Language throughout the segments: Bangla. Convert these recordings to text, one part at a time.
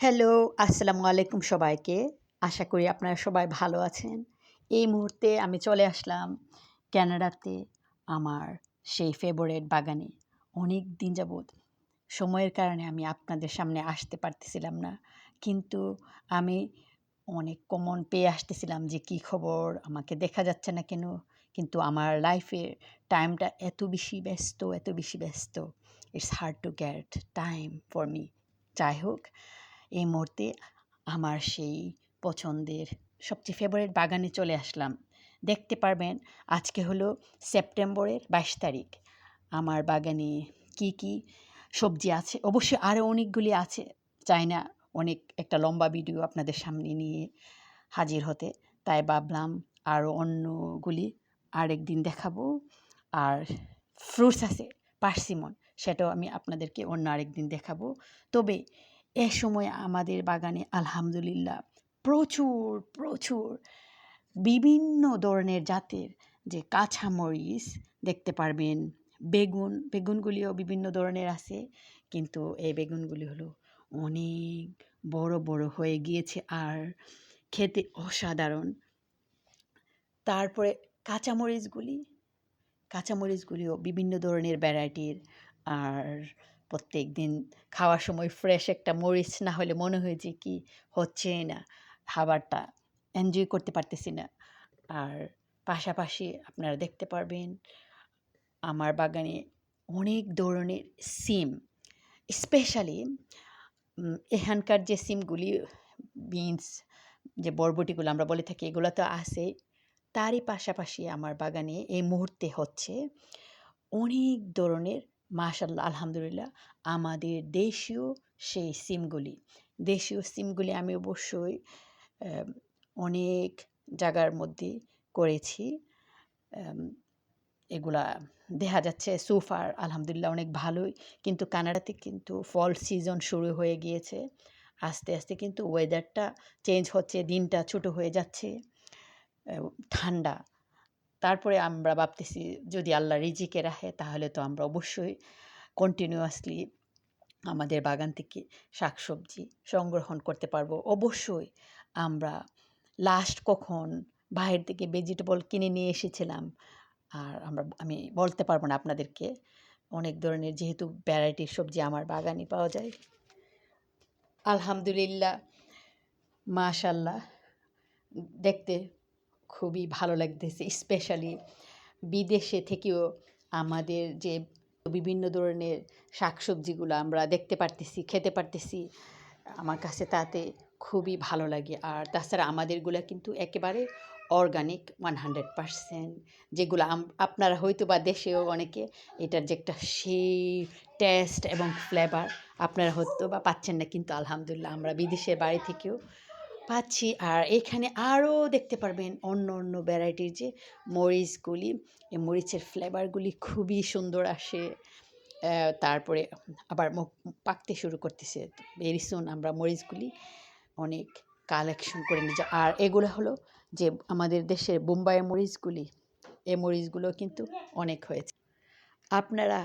হ্যালো আসসালামু আলাইকুম সবাইকে। আশা করি আপনারা সবাই ভালো আছেন। এই মুহূর্তে আমি চলে আসলাম ক্যানাডাতে আমার সেই ফেভারেট বাগানে। অনেক দিন যাবৎ সময়ের কারণে আমি আপনাদের সামনে আসতে পারতেছিলাম না। কিন্তু আমি অনেক কমন পেয়ে আসতেছিলাম যে কী খবর, আমাকে দেখা যাচ্ছে না কেন? কিন্তু আমার লাইফের টাইমটা এত বেশি ব্যস্ত, এত বেশি ব্যস্ত। It's hard to get time for me যাই হোক এই মুহূর্তে আমার সেই পছন্দের সবচেয়ে ফেভারিট বাগানে চলে আসলাম। দেখতে পারবেন, আজকে হলো সেপ্টেম্বরের বাইশ তারিখ। আমার বাগানে কি কি সবজি আছে? অবশ্যই আরও অনেকগুলি আছে। চাই না অনেক একটা লম্বা ভিডিও আপনাদের সামনে নিয়ে হাজির হতে। তাই ভাবলাম আরও অন্যগুলি আরেক দিন দেখাবো। আর ফ্রুটস আছে, পার্সিমন, সেটাও আমি আপনাদেরকে অন্য আরেক দিন দেখাবো। তবে এ সময় আমাদের বাগানে, আলহামদুলিল্লাহ, প্রচুর প্রচুর বিভিন্ন ধরনের জাতের যে কাঁচামরিচ দেখতে পারবেন, বেগুন, বেগুনগুলিও বিভিন্ন ধরনের আছে, কিন্তু এই বেগুনগুলি হলো অনেক বড় বড় হয়ে গিয়েছে আর খেতে অসাধারণ। তারপরে কাঁচামরিচগুলি, কাঁচামরিচগুলিও বিভিন্ন ধরনের ভ্যারাইটির আর প্রত্যেক দিন খাওয়ার সময় ফ্রেশ একটা মরিচ না হলে মনে হয় যে কি হচ্ছে না। খাবারটা এনজয় করতে পারতেছি না। আর পাশাপাশি আপনারা দেখতে পারবেন, আমার বাগানে অনেক ধরনের সিম। স্পেশালি এখানকার যে সিমগুলি বিনস যে বরবটিগুলো আমরা বলে থাকি, এগুলো তো আছে। তারই পাশাপাশি আমার বাগানে এই মুহূর্তে হচ্ছে অনেক ধরনের মাশাল্লাহ, আলহামদুলিল্লাহ। আমাদের দেশীয় সেই সিমগুলি। দেশীয় সিমগুলি আমি অবশ্যই অনেক জায়গার মধ্যে করেছি। এগুলা দেখা যাচ্ছে সোফার আলহামদুলিল্লাহ অনেক ভালোই। কিন্তু কানাডাতে কিন্তু ফল সিজন শুরু হয়ে গিয়েছে। আস্তে আস্তে কিন্তু ওয়েদারটা চেঞ্জ হচ্ছে, দিনটা ছোট হয়ে যাচ্ছে। ঠান্ডা। তারপরে আমরা ভাবতেছি যদি আল্লাহ রিজিকে রাখে, তাহলে তো আমরা অবশ্যই কন্টিনিউয়াসলি আমাদের বাগান থেকে শাকসবজি সংগ্রহণ করতে পারব। অবশ্যই আমরা লাস্ট কখন বাইরের থেকে ভেজিটেবল কিনে নিয়ে এসেছিলাম, আর আমরা, আমি বলতে পারব না আপনাদেরকে, অনেক ধরনের যেহেতু ভ্যারাইটির সবজি আমার বাগানে পাওয়া যায়। আলহামদুলিল্লাহ মাশাল্লাহ দেখতে খুবই ভালো লাগতেছে স্পেশালি বিদেশে থেকেও আমাদের যে বিভিন্ন ধরনের শাকসবজিগুলো আমরা দেখতে পারতেছি, খেতে পারতেছি, আমার কাছে তাতে খুবই ভালো লাগে। আর তাছাড়া আমাদেরগুলো কিন্তু একেবারে অর্গানিক ওয়ান হান্ড্রেড পারসেন্ট যেগুলো আপনারা হয়তো বা দেশেও অনেকে এটার যে একটা সেই টেস্ট এবং ফ্লেভার আপনারা হয়তো বা পাচ্ছেন না, কিন্তু আলহামদুলিল্লাহ আমরা বিদেশের বাড়ি থেকেও পাচ্ছি। আর এখানে আরও দেখতে পারবেন অন্য অন্য ভ্যারাইটির যে মরিচগুলি, এই মরিচের ফ্লেভারগুলি খুবই সুন্দর আসে। তারপরে আবার পাকতে শুরু করতেছে। ভেরি সুন আমরা মরিচগুলি অনেক কালেকশন করে নিয়ে আর এগুলো হলো যে আমাদের দেশের বোম্বাইয়ের মরিচগুলি এ মরিচগুলো কিন্তু অনেক হয়েছে। আপনারা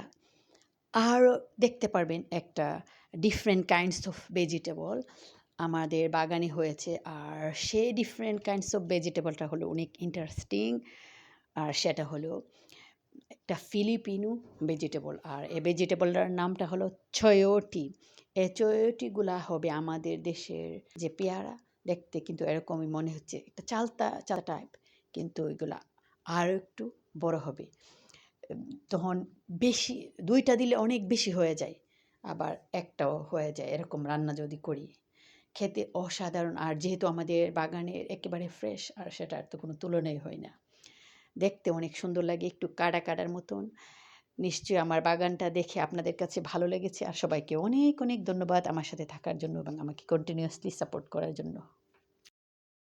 আরও দেখতে পারবেন একটা ডিফারেন্ট কাইন্ডস অফ ভেজিটেবল আমাদের বাগানে হয়েছে। আর সেই ডিফারেন্ট কাইন্ডস অফ ভেজিটেবলটা হলো অনেক ইন্টারেস্টিং আর সেটা হলো একটা ফিলিপিনো ভেজিটেবল আর এই ভেজিটেবলটার নামটা হলো ছয়োটি এই ছয়োটিগুলা হবে আমাদের দেশের যে পেয়ারা, দেখতে কিন্তু এরকমই মনে হচ্ছে। একটা চালতা চাল টাইপ কিন্তু ওইগুলা আরও একটু বড় হবে। তখন বেশি, দুইটা দিলে অনেক বেশি হয়ে যায়। আবার একটাও হয়ে যায়। এরকম রান্না যদি করি। খেতে অসাধারণ। আর যেহেতু আমাদের বাগানের একেবারে ফ্রেশ আর সেটার তো কোনো তুলনাই হয় না। দেখতে অনেক সুন্দর লাগে, একটু কাড়া কাড়ার মতন। নিশ্চয়ই আমার বাগানটা দেখে আপনাদের কাছে ভালো লেগেছে। আর সবাইকে অনেক অনেক ধন্যবাদ আমার সাথে থাকার জন্য এবং আমাকে কন্টিনিউয়াসলি সাপোর্ট করার জন্য।